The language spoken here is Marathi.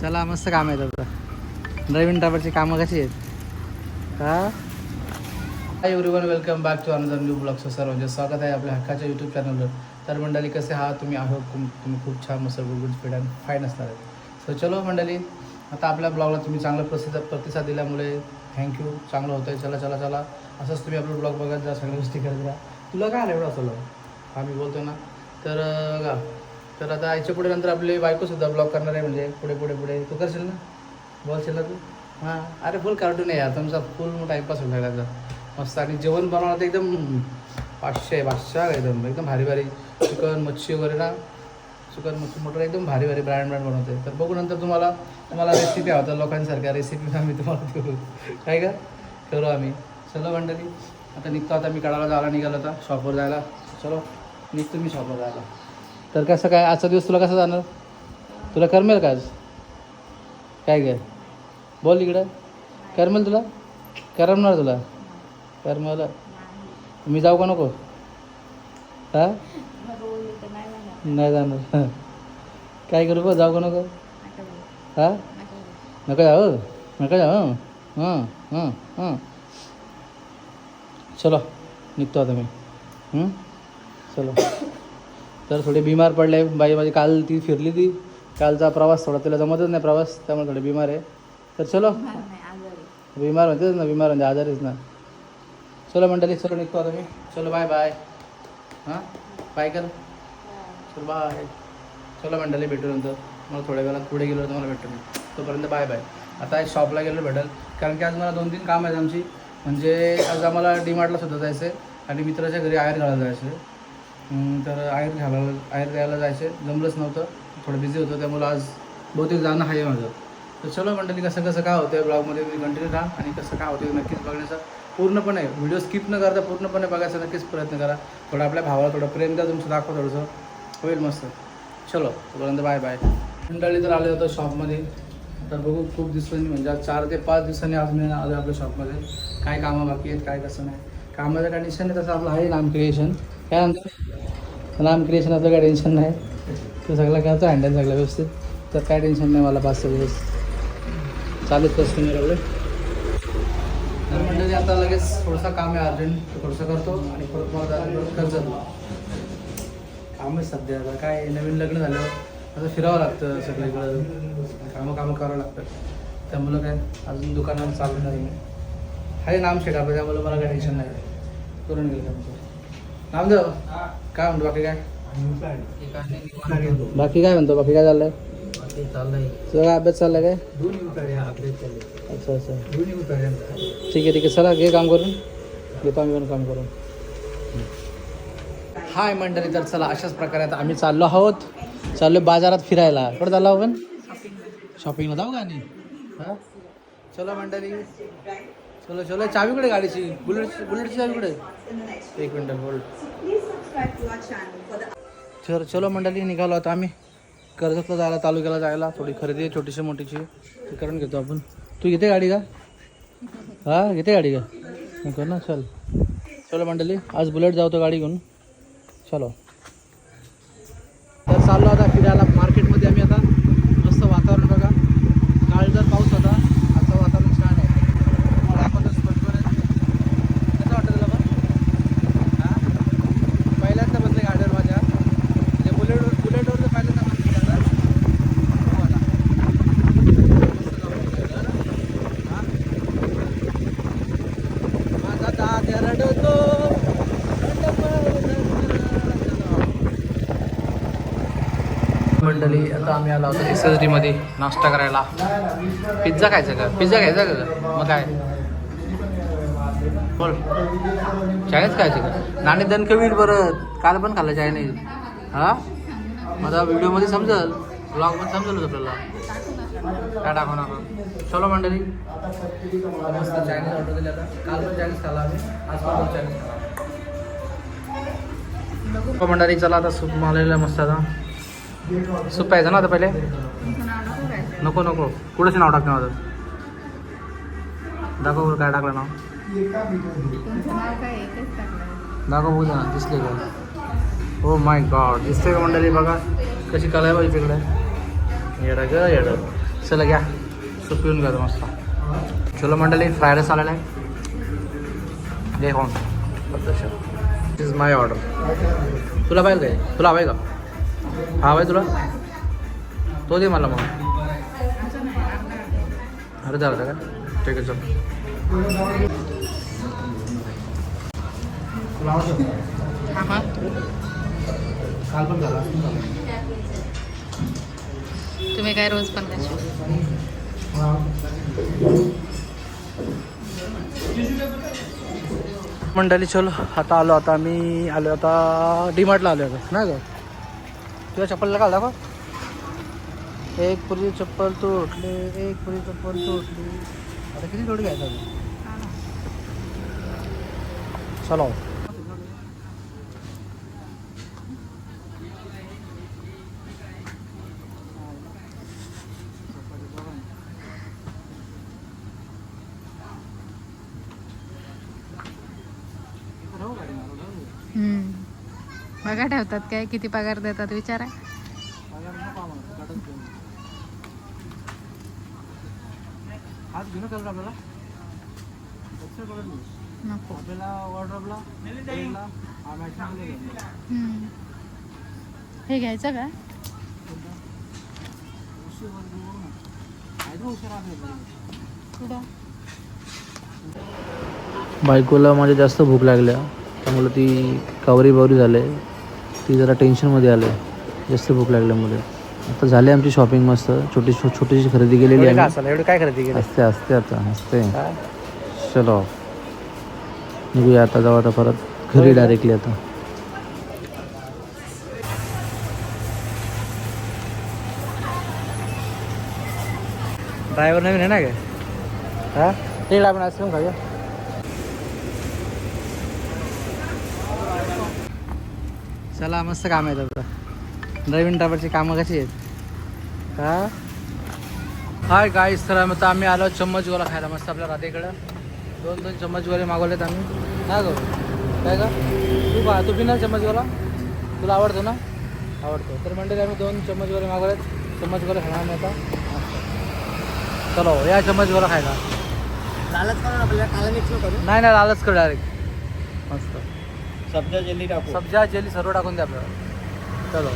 चला मस्त काम आहे आता नवीन टावरची कामं कशी आहेत? हा? Hi everyone welcome back to another new blog so सर्वांचे स्वागत आहे आपल्या हक्काच्या यूट्यूब चॅनलवर तर मंडळी कसे आहात? तुम्ही आहोत तुम्ही खूप छान मस्त गुड स्पीड अँड फाईन असणार आहे सो चलो मंडळी आता आपल्या ब्लॉगला तुम्ही चांगला प्रतिसाद प्रतिसाद दिल्यामुळे थँक्यू चांगलं होतं आहे चला चला चला. असंच तुम्ही आपलं ब्लॉग बघत जा सगळ्या गोष्टी करत जा. तुला काय आलं एवढं असं आम्ही बोलतो ना. तर का तर आता याच्यापुढे नंतर आपले बायकोसुद्धा ब्लॉग करणार आहे म्हणजे पुढे पुढे पुढे. तू करशील ना? बोलशील ना तू? हां. अरे फुल कार्टून आहे यार. तुमचा फुल टाईमपास होऊन राहिला मस्त. आणि जेवण बनवणं तर एकदम पाचशे पाचशे एकदम. एकदम भारी भारी. चिकन मच्छी वगैरे ना. चिकन मच्छी मटर एकदम भारी भारी ब्रँड ब्रँड बनवते तर बघू नंतर तुम्हाला तुम्हाला रेसिपी हवं लोकांसारख्या. रेसिपी आम्ही तुम्हाला देऊ. काय का करू आम्ही. चलो मंडळी. आता निघतो. आता मी कडाला जायला निघालो आता. शॉपवर जायला. चलो. निघतो मी शॉपवर जायला. तर कसं काय आजचा दिवस तुला कसा जाणार? तुला करमेल का आज? काय काय बोल इकडं. करमेल तुला? करमणार तुला? करमल. मी जाऊ का नको? हा? नाही जाणार. काय करू बघ जाऊ का नको? हा? नका जाऊ? नका जाऊ? हां? हां? हां? चलो निघतो आता मी. चलो. तर थोडी बिमार पडले. बाई माझी काल ती फिरली ती. कालचा प्रवास थोडा तिला जमतच नाही प्रवास त्यामुळे थोडी बिमार आहे. तर चलो. बिमार म्हणतेच ना बिमार म्हणजे आजारीच ना. चलो मंडळी चलो निघतो आता मी. चलो बाय बाय. हां? बाय कर. चल बाय. चलो मंडळी भेटू नंतर. मला थोड्या वेळात पुढे गेलो तर मला भेटतो मी तोपर्यंत बाय बाय. आता शॉपला गेलो भेटेल. कारण की आज मला दोन तीन काम आहेत आमची. म्हणजे आज आम्हाला डीमार्टला सुद्धा जायचं आहे आणि मित्राच्या घरी आयर घालायला जायचं आहे तर आयर घ्यायला आयर द्यायला जायचं जमलंच नव्हतं. थोडं बिझी होतं त्यामुळं आज बहुतेक जाणं आहे माझं. तर चलो मंडळी कसं कसं काय होतं ब्लॉगमध्ये तुम्ही कंटिन्यू राहा आणि कसं काय होतं नक्कीच बघण्याचा पूर्णपणे व्हिडिओ स्किप न करता पूर्णपणे बघायचा नक्कीच प्रयत्न करा. थोडं आपल्या भावाला थोडं प्रेम द्या तुमचं दाखव थोडंसं. होईल मस्त. चलो तोपर्यंत बाय बाय मंडळी तर आले होतं शॉपमध्ये तर बघू खूप दिवसांनी म्हणजे आज चार ते पाच दिवसांनी आज मी आलो आपल्या शॉपमध्ये काय कामं बाकी आहेत काय कसं नाही. कामाचं कंडिशन आहे तसं आपलं आहे नाम क्रिएशन काय म्हणतो? नाम क्रिएशन काय टेन्शन नाही. तो सगळं करतो हँडल सगळं व्यवस्थित. तर काय टेन्शन नाही मला पाच सहा दिवस. चालूच कस्टमर आपले तर म्हणजे आता लगेच थोडंसं काम आहे अर्जंट. थोडंसं करतो आणि परत मला काम आहे सध्या. आता काय नवीन लग्न झाल्यावर असं फिरावं लागतं सगळीकडं. कामं कामं करावं लागतं. त्यामुळं काय अजून दुकानात चालू नाही. आहे नाम शेट आपलं मला काय टेन्शन नाही. करून गेलं आमचं नामदेव काय म्हणतो बाकी काय? बाकी काय म्हणतो बाकी काय चाललंय? सगळा अभ्यास चाललाय काय? अच्छा अच्छा. ठीक आहे ठीक आहे. चला घे काम करून. घेतो आम्ही पण काम करून. हाय मंडळी तर चला अशाच प्रकारे आता आम्ही चाललो आहोत. चाललो बाजारात फिरायला. कुठं चाललो आपण? शॉपिंगला जाऊ का नाही हां? चलो मंडळी. चलो चलो चावी कडे गाडीची? बुलेट बुलेटची चावी कडे एक मिनटं होल्ड तर चलो मंडळी निघालो आता आम्ही. कर्जतला जायला तालुक्याला जायला. थोडी खरेदी आहे छोटीशी मोठीची. ती करून घेतो आपण. तू घेते गाडी का? हा घेते गाडी का? नको ना चल. चलो मंडळी आज बुलेट जाऊ तो गाडी घेऊन. चलो. तर चाललो आता फिरायला. मार्केटमध्ये आम्ही आता. मस्त वातावरण बघा. काळजात पाऊस होता आजचं वातावरण छान आहे दाखवतोच बरोबर कसं वाटतं तुला पण हां पहिल्यांदा बसले गाडीवर माझ्या म्हणजे बुलेटवर बुलेटवर तर पहिल्यांदा बसले आता हो आता. मस्त गावाकडे हां माझा दाद्या रडतो मंडळी आता आम्ही आलो होतो एस एस डीमध्ये नाश्ता करायला. पिझ्झा खायचा का? पिझ्झा घ्यायचा का? मग काय? बोल. चायनीज खायचं का? नाणे दणकं होईल बरं काल पण खाल्लं चायनीज हा? माझा व्हिडिओमध्ये समजल? ब्लॉगमध्ये समजेलच आपल्याला. काय टाकू नका? चलो मंडळी. मस्त चायनीज ऑर्डर दिली आता. काल पण चायनीज खाला आम्ही. आज पण चायनीज खाला मंडळी चला आता सूप मारलेला मस्त आता. सूप प्यायचं ना आता पहिले? नको नको. कुठंच नाव टाकते माझं दाखव बरं काय टाकलं नाव. दाखव बघू ना दिसले का? हो माय गॉड दिसते का मंडळी? बघा कशी कला आहे तिकडे येडं ग येडं. चला घ्या. सूप पिऊन घ्या मस्त. चलो मंडळी फ्राय राईस आलेला आहे जे कोण इज माय ऑर्डर तुला पाहिजे काय? तुला हवं आहे का? हा हवं आहे तुला? तो दे मला मग. अरे झालं का? ठीक आहे चल. तुला आवडतं काल पण झाला. तुम्ही काय रोज पण मंडळी चलो. आता आलो आता आम्ही आलो आता डीमार्टला आलो आता. नाही का? तुझ्या चप्पलला काल दाखव एक पुरी चप्पल तुटले एक पुरी चप्पल तुटली आता किती जोडी घ्यायचं? चलो हम्म. बघा ठेवतात काय? किती पगार देतात? विचारा. हा घ्यायचा. हे का? बायकोला माझ्या जास्त भूक लागल्या. त्यामुळे ती कावरी बावरी झाले. ती जरा टेन्शनमध्ये आले. जास्त भूक लागल्यामुळे. आता झाली आमची शॉपिंग मस्त. छोटी छोटीशी खरेदी केलेली आहे एवढी काय खरेदी केली? असते असते आता असते चलो. निघूया आता जाऊ आता परत. घरी डायरेक्टली आता. ड्रायव्हर नवीन आहे ना काय हा? ते आपण आईस्क्रीम खाऊया. चला मस्त काम आहे आता नवीन ड्रायव्हरची कामं कशी आहेत? का हाय गाईस तर आता आम्ही आलो चम्मच गोला खायला. मस्त आपल्या राधेकडं. दोन दोन चम्मच गोले मागवलेत आम्ही. काय गो. काय का तू पहा तू पिणार चम्मच गोला तुला आवडतो ना? आवडतो. तर मंडळी आम्ही दोन चम्मच गोले मागवलेत. चम्मच गोले खाणार नाही आता. चलो या चम्मच गोला खायला. लालच करून आपल्याला काला मिक्स करू नाही नाही लालच कर डायरेक्ट मस्त. सब्जा जेली टाकू. सब्जा जेली सर्व टाकून द्या आपल्याला. चलो.